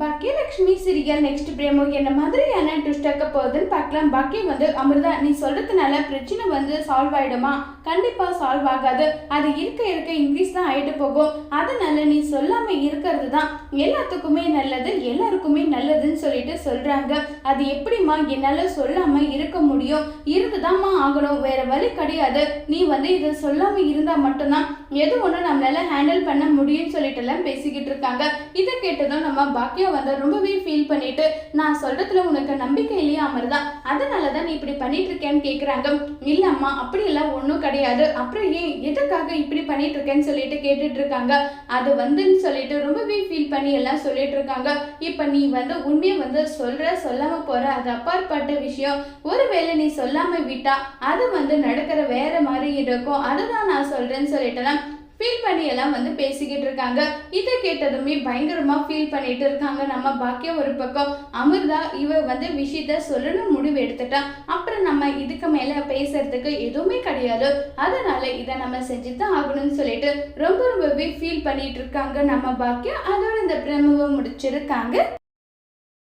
Baakiyalakshmi serial next பிரேமோ என்ன மாதிரியான ட்விஸ்டாக்க போகுதுன்னு பார்க்கலாம். பாக்கியம் வந்து அமிர்தா நீ சொல்றதுனால பிரச்சனை வந்து சால்வ் ஆயிடுமா? கண்டிப்பா சால்வ் ஆகாது. அது இருக்க இருக்க இன்க்ரீஸ் தான் ஆயிட்டு போகும். அதனால நீ சொல்லாம இருக்கிறது தான் எல்லாத்துக்குமே நல்லது எல்லாருக்குமே நல்லதுன்னு சொல்லிட்டு சொல்றாங்க. அது எப்படிம்மா என்னால சொல்லாம இருக்க முடியும்? இருந்துதாம்மா ஆகணும். வேற வழி கிடையாது. நீ வந்து இதை சொல்லாம இருந்தா மட்டும்தான். எது ஒன்று நம்மளால ஹேண்டில் பண்ண முடியும்னு சொல்லிட்டு எல்லாம் பேசிக்கிட்டு இருக்காங்க. இதை கேட்டதும் நம்ம பாக்கியம் வந்து ரொம்பவே ஃபீல் பண்ணிட்டு நான் சொல்றதுல உனக்கு நம்பிக்கை இல்லையா அமர்தா? அதனால தான் நீ இப்படி பண்ணிட்டு இருக்கேன்னு கேட்குறாங்க இல்லம்மா அப்படி எல்லாம் ஒன்றும் கிடையாது. அப்புறம் ஏன் எதுக்காக இப்படி பண்ணிட்டு இருக்கேன்னு சொல்லிட்டு கேட்டுட்டு இருக்காங்க அது வந்துன்னு சொல்லிட்டு ரொம்பவே ஃபீல் பண்ணி எல்லாம் சொல்லிட்டு இருக்காங்க இப்போ நீ வந்து உண்மையை வந்து சொல்ற சொல்லாம போற அது அப்பாற்பட்ட விஷயம். ஒருவேளை நீ சொல்லாம விட்டா அது வந்து நடக்கிற வேற மாதிரி இருக்கும். அதுதான் நான் சொல்றேன்னு சொல்லிட்டுலாம் ஃபீல் பண்ணி எல்லாம் வந்து பேசிக்கிட்டு இருக்காங்க. இதை கேட்டதுமே பயங்கரமா ஃபீல் பண்ணிட்டு இருக்காங்க. நம்ம பாக்கியம் ஒரு பக்கம் அமிர்தா இவ வந்து விஷயத்த சொல்லணும் முடிவு எடுத்துட்டா. அப்புறம் நம்ம இதுக்கு மேல பேசுறதுக்கு எதுவுமே கிடையாது. அதனால இதை நம்ம செஞ்சு தான் ஆகணும்னு சொல்லிட்டு ரொம்ப ரொம்பவே ஃபீல் பண்ணிட்டு இருக்காங்க நம்ம பாக்கியம் அதோட இந்த பிரமவை முடிச்சிருக்காங்க.